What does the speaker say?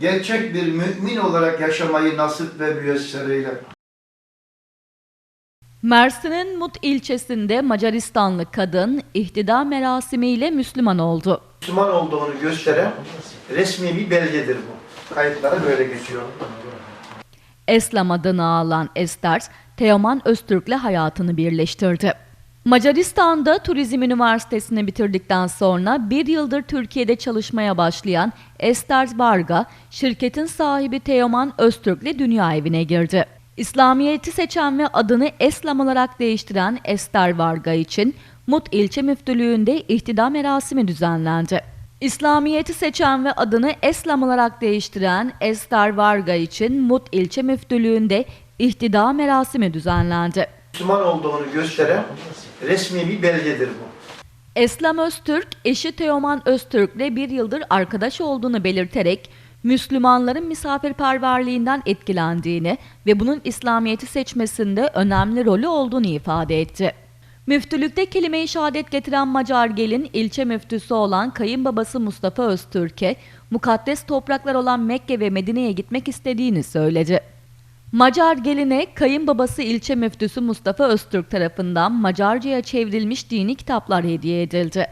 gerçek bir mümin olarak yaşamayı nasip ve müyesser eyle. Mersin'in Mut ilçesinde Macaristanlı kadın ihtida merasimiyle Müslüman oldu. Müslüman olduğunu gösteren resmi bir belgedir bu. Kayıtlara böyle geçiyor. Eslam adını alan Ester, Teoman Öztürk'le hayatını birleştirdi. Macaristan'da Turizm Üniversitesi'ni bitirdikten sonra bir yıldır Türkiye'de çalışmaya başlayan Ester Varga, şirketin sahibi Teoman Öztürk'le dünya evine girdi. İslamiyet'i seçen ve adını Eslam olarak değiştiren Ester Varga için Mut ilçe müftülüğünde ihtida merasimi düzenlendi. İslamiyet'i seçen ve adını Eslam olarak değiştiren Ester Varga için Mut ilçe müftülüğünde ihtida merasimi düzenlendi. Müslüman olduğunu gösteren resmi bir belgedir bu. Eslam Öztürk, eşi Teoman Öztürk'le bir yıldır arkadaş olduğunu belirterek Müslümanların misafirperverliğinden etkilendiğini ve bunun İslamiyet'i seçmesinde önemli rolü olduğunu ifade etti. Müftülükte kelime-i şehadet getiren Macar gelin ilçe müftüsü olan kayınbabası Mustafa Öztürk'e mukaddes topraklar olan Mekke ve Medine'ye gitmek istediğini söyledi. Macar geline kayınbabası ilçe müftüsü Mustafa Öztürk tarafından Macarca'ya çevrilmiş dini kitaplar hediye edildi.